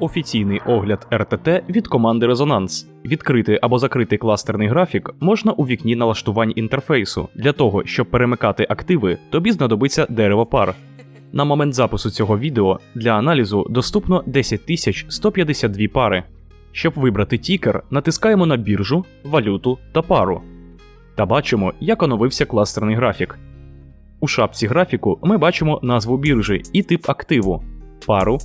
Офіційний огляд РТТ від команди Резонанс. Відкрити або закрити кластерний графік можна у вікні налаштувань інтерфейсу. Для того, щоб перемикати активи, тобі знадобиться дерево пар. На момент запису цього відео для аналізу доступно 10152 пари. Щоб вибрати тікер, натискаємо на біржу, валюту та пару. Та бачимо, як оновився кластерний графік. У шапці графіку ми бачимо назву біржі і тип активу, пару,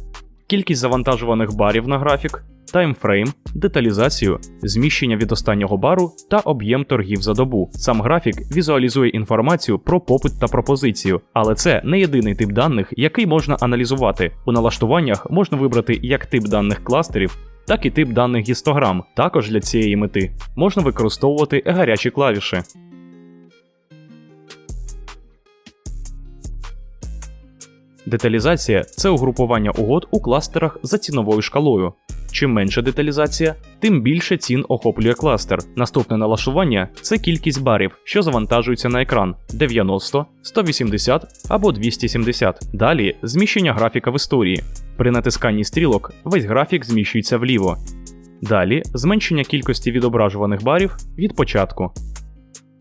кількість завантажуваних барів на графік, таймфрейм, деталізацію, зміщення від останнього бару та об'єм торгів за добу. Сам графік візуалізує інформацію про попит та пропозицію, але це не єдиний тип даних, який можна аналізувати. У налаштуваннях можна вибрати як тип даних кластерів, так і тип даних гістограм. Також для цієї мети можна використовувати гарячі клавіші. Деталізація це угрупування угод у кластерах за ціновою шкалою. Чим менша деталізація, тим більше цін охоплює кластер. Наступне налаштування це кількість барів, що завантажуються на екран 90, 180 або 270. Далі зміщення графіка в історії. При натисканні стрілок весь графік зміщується вліво. Далі зменшення кількості відображуваних барів від початку.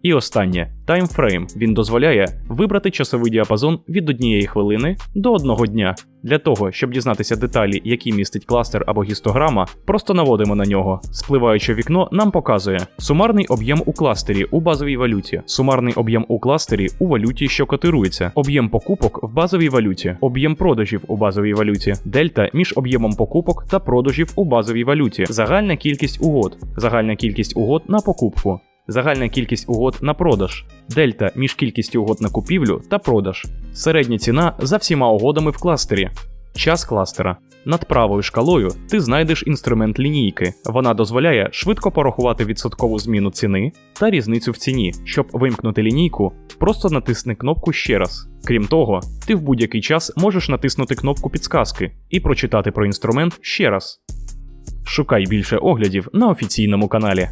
І останнє таймфрейм. Він дозволяє вибрати часовий діапазон від однієї хвилини до одного дня. Для того, щоб дізнатися деталі, які містить кластер або гістограма, просто наводимо на нього. Спливаюче вікно нам показує сумарний об'єм у кластері у базовій валюті, сумарний об'єм у кластері у валюті, що котирується, об'єм покупок в базовій валюті, об'єм продажів у базовій валюті, дельта між об'ємом покупок та продажів у базовій валюті, загальна кількість угод, загальна кількість угод на покупку. Загальна кількість угод на продаж, дельта між кількістю угод на купівлю та продаж, середня ціна за всіма угодами в кластері, час кластера. Над правою шкалою ти знайдеш інструмент лінійки. Вона дозволяє швидко порахувати відсоткову зміну ціни та різницю в ціні. Щоб вимкнути лінійку, просто натисни кнопку ще раз. Крім того, ти в будь-який час можеш натиснути кнопку підсказки і прочитати про інструмент ще раз. Шукай більше оглядів на офіційному каналі.